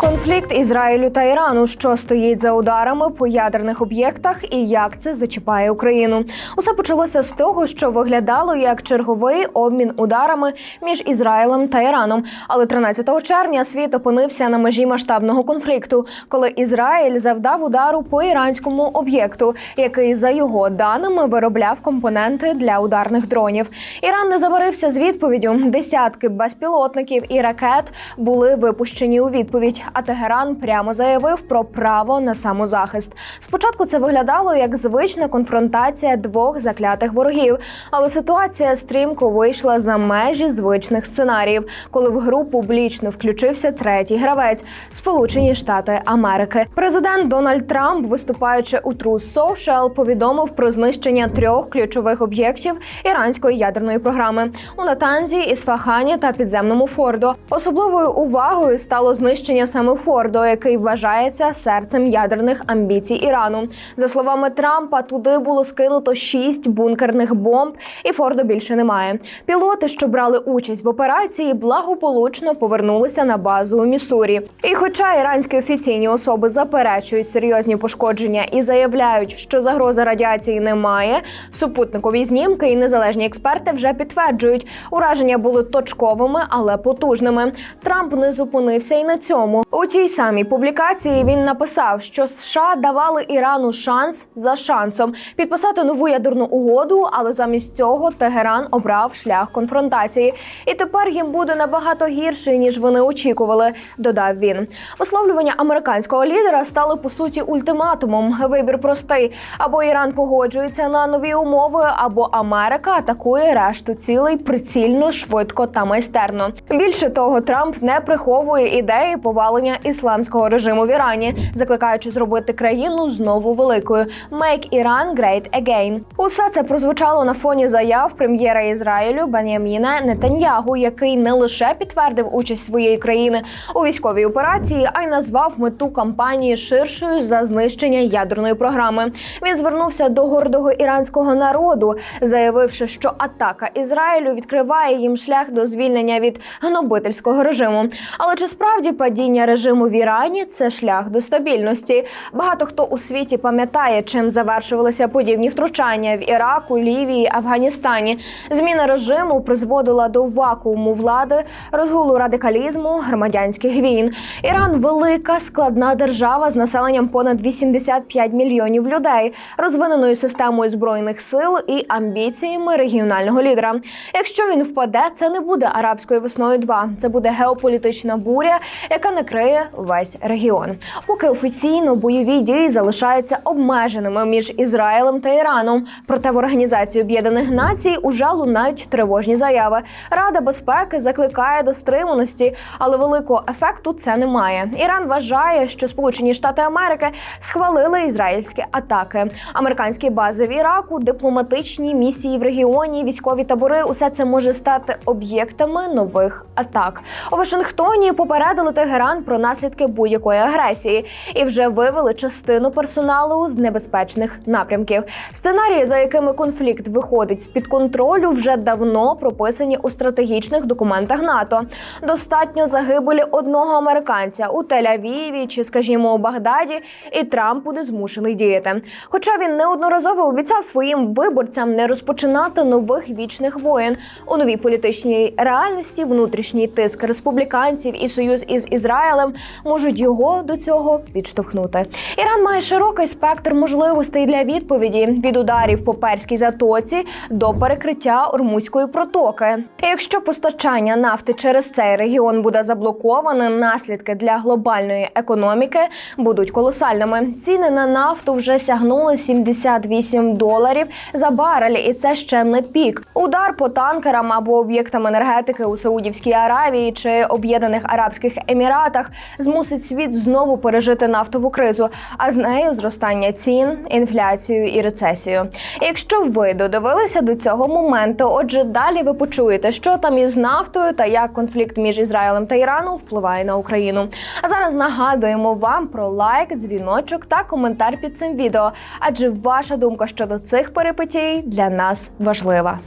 Конфлікт Ізраїлю та Ірану, що стоїть за ударами по ядерних об'єктах, і як це зачіпає Україну. Усе почалося з того, що виглядало як черговий обмін ударами між Ізраїлем та Іраном. Але 13 червня світ опинився на межі масштабного конфлікту, коли Ізраїль завдав удару по іранському об'єкту, який за його даними виробляв компоненти для ударних дронів. Іран не забарився з відповіддю. Десятки безпілотників і ракет були випущені у відповідь. А Тегеран прямо заявив про право на самозахист. Спочатку це виглядало як звична конфронтація двох заклятих ворогів, але ситуація стрімко вийшла за межі звичних сценаріїв, коли в гру публічно включився третій гравець Сполучені Штати Америки. Президент Дональд Трамп, виступаючи у Truth Social, повідомив про знищення трьох ключових об'єктів іранської ядерної програми у Натанзі, Ісфахані та підземному Фордо. Особливою увагою стало знищення саме Фордо, який вважається серцем ядерних амбіцій Ірану. За словами Трампа, туди було скинуто шість бункерних бомб, і Фордо більше немає. Пілоти, що брали участь в операції, благополучно повернулися на базу у Міссурі. І, хоча іранські офіційні особи заперечують серйозні пошкодження і заявляють, що загрози радіації немає, супутникові знімки і незалежні експерти вже підтверджують, ураження були точковими, але потужними. Трамп не зупинився і на цьому. У тій самій публікації він написав, що США давали Ірану шанс за шансом підписати нову ядерну угоду, але замість цього Тегеран обрав шлях конфронтації, і тепер їм буде набагато гірше ніж вони очікували. Додав він. Висловлювання американського лідера стали по суті ультиматумом. Вибір простий: або Іран погоджується на нові умови, або Америка атакує решту цілей прицільно, швидко та майстерно. Більше того, Трамп не приховує ідеї повалення ісламського режиму в Ірані, закликаючи зробити країну знову великою. «Make Iran great again». Усе це прозвучало на фоні заяв прем'єра Ізраїлю Беняміна Нетаньягу, який не лише підтвердив участь своєї країни у військовій операції, а й назвав мету кампанії ширшою за знищення ядерної програми. Він звернувся до гордого іранського народу, заявивши, що атака Ізраїлю відкриває їм шлях до звільнення від гнобительського режиму. Але чи справді падіння режиму в Ірані це шлях до стабільності? Багато хто у світі пам'ятає, чим завершувалися подібні втручання в Іраку, Лівії, Афганістані. Зміна режиму призводила до вакууму влади, розгулу радикалізму, громадянських війн. Іран велика складна держава з населенням понад 85 мільйонів людей, розвиненою системою збройних сил і амбіціями регіонального лідера. Якщо він впаде, це не буде арабською весною. 2 це буде геополітична буря, яка накриє весь регіон. Поки офіційно бойові дії залишаються обмеженими між Ізраїлем та Іраном. Проте в організації Об'єднаних Націй уже лунають тривожні заяви. Рада безпеки закликає до стриманості, але великого ефекту це не має. Іран вважає, що Сполучені Штати Америки схвалили ізраїльські атаки. Американські бази в Іраку, дипломатичні місії в регіоні, військові табори усе це може стати об'єктами нових атак. У Вашингтоні попередили Тегеран про наслідки будь-якої агресії і вже вивели частину персоналу з небезпечних напрямків. Сценарії, за якими конфлікт виходить з під контролю, вже давно прописані у стратегічних документах НАТО. Достатньо загибелі одного американця у Тель-Авіві чи, скажімо, у Багдаді, і Трамп буде змушений діяти. Хоча він неодноразово обіцяв своїм виборцям не розпочинати нових вічних воєн у новій політичній реальності, внутрішній тиск республіканців і союз із Ізраїлем можуть його до цього підштовхнути. Іран має широкий спектр можливостей для відповіді від ударів по перській затоці до перекриття Ормузької протоки. І Якщо постачання нафти через цей регіон буде заблоковане, наслідки для глобальної економіки будуть колосальними. Ціни на нафту вже сягнули 78 доларів за барель, і це ще не пік. Удар по танкерам або об'єктам енергетики у Саудівській Аравії чи Об'єднаних Арабських Еміратах змусить світ знову пережити нафтову кризу, а з нею зростання цін, інфляцію і рецесію. Якщо ви додивилися до цього моменту, отже, далі ви почуєте, що там із нафтою та як конфлікт між Ізраїлем та Іраном впливає на Україну. А зараз нагадуємо вам про лайк, дзвіночок та коментар під цим відео, адже ваша думка щодо цих перипетій для нас важлива.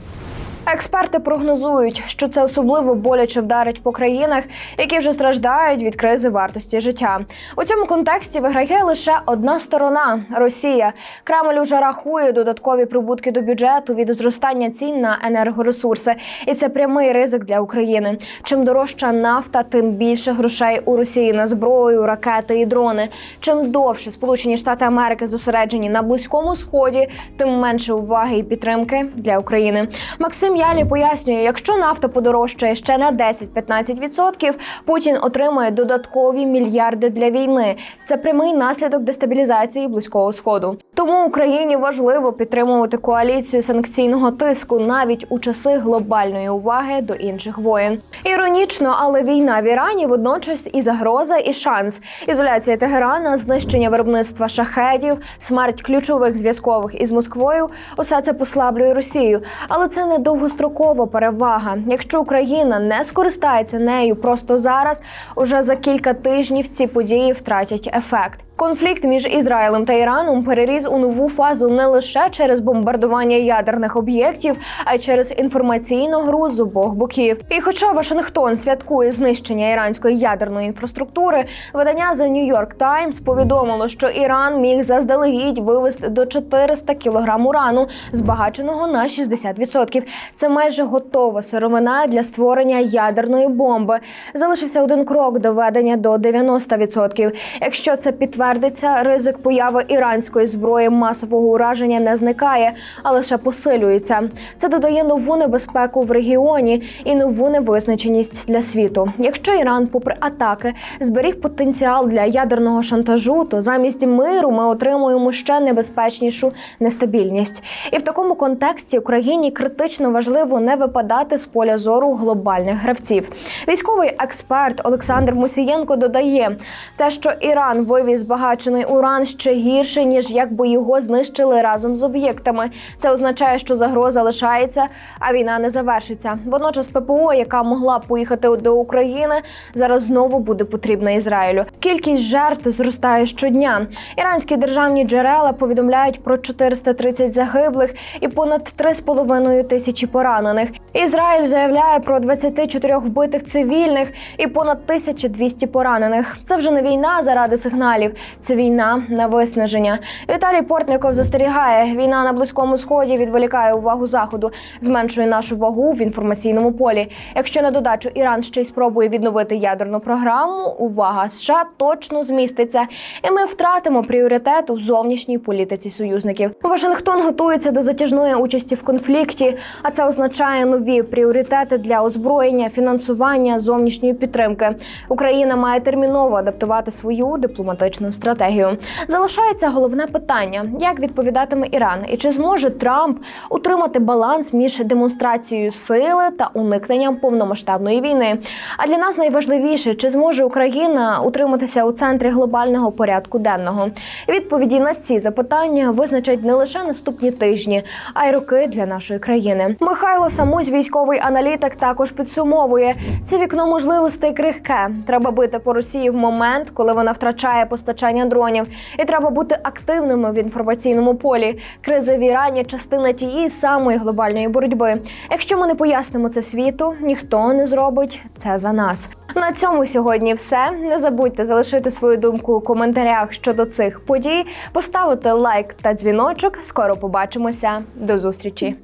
Експерти прогнозують, що це особливо боляче вдарить по країнах, які вже страждають від кризи вартості життя. У цьому контексті виграє лише одна сторона Росія. Кремль уже рахує додаткові прибутки до бюджету від зростання цін на енергоресурси, і це прямий ризик для України. Чим дорожча нафта, тим більше грошей у Росії на зброю, ракети і дрони. Чим довше Сполучені Штати Америки зосереджені на близькому сході, тим менше уваги і підтримки для України. Максим Ялі пояснює, якщо нафта подорожчає ще на 10-15%, Путін отримає додаткові мільярди для війни. Це прямий наслідок дестабілізації близького сходу. Тому Україні важливо підтримувати коаліцію санкційного тиску навіть у часи глобальної уваги до інших воєн. Іронічно, але війна в Ірані водночас і загроза, і шанс. Ізоляція Тегерана, знищення виробництва шахедів, смерть ключових зв'язкових із Москвою усе це послаблює Росію. Але це не довгострокова перевага. Якщо Україна не скористається нею просто зараз, уже за кілька тижнів ці події втратять ефект. Конфлікт між Ізраїлем та Іраном переріс у нову фазу не лише через бомбардування ядерних об'єктів, а й через інформаційну гру з обох боків. І хоча Вашингтон святкує знищення іранської ядерної інфраструктури, видання The New York Times повідомило, що Іран міг заздалегідь вивезти до 400 кілограм урану, збагаченого на 60%. Це майже готова сировина для створення ядерної бомби. Залишився один крок до ведення до 90%. Якщо це підтвердиться, ризик появи іранської зброї масового ураження не зникає, а лише посилюється. Це додає нову небезпеку в регіоні і нову невизначеність для світу. Якщо Іран, попри атаки, зберіг потенціал для ядерного шантажу, то замість миру ми отримуємо ще небезпечнішу нестабільність. І в такому контексті Україні критично важливо не випадати з поля зору глобальних гравців. Військовий експерт Олександр Мусієнко додає, те, що Іран вивіз збагачений уран ще гірше ніж якби його знищили разом з об'єктами. Це означає, що загроза лишається, а війна не завершиться. Водночас ППО, яка могла поїхати до України, зараз знову буде потрібна Ізраїлю. Кількість жертв зростає щодня. Іранські державні джерела повідомляють про 430 загиблих і понад 3,5 тисячі поранених. Ізраїль заявляє про 24 вбитих цивільних і понад 1200 поранених. Це вже не війна заради сигналів, це війна на виснаження. Віталій Портников застерігає, війна на близькому сході відволікає увагу заходу, зменшує нашу вагу в інформаційному полі. Якщо на додачу Іран ще й спробує відновити ядерну програму, увага США точно зміститься, і ми втратимо пріоритет у зовнішній політиці союзників. Вашингтон готується до затяжної участі в конфлікті, а це означає нові пріоритети для озброєння, фінансування, зовнішньої підтримки. Україна має терміново адаптувати свою дипломатичну стратегію. Залишається головне питання: як відповідатиме Іран, і чи зможе Трамп утримати баланс між демонстрацією сили та уникненням повномасштабної війни? А для нас найважливіше, чи зможе Україна утриматися у центрі глобального порядку денного? Відповіді на ці запитання визначать не лише наступні тижні, а й роки для нашої країни. Михайло Самусь, військовий аналітик, також підсумовує це вікно можливостей крихке. Треба бити по Росії в момент, коли вона втрачає постачання дронів, і треба бути активними в інформаційному полі. Криза в частина тієї самої глобальної боротьби. Якщо ми не пояснимо це світу, ніхто не зробить це за нас. На цьому сьогодні все. Не забудьте залишити свою думку у коментарях щодо цих подій, поставити лайк та дзвіночок. Скоро побачимося. До зустрічі.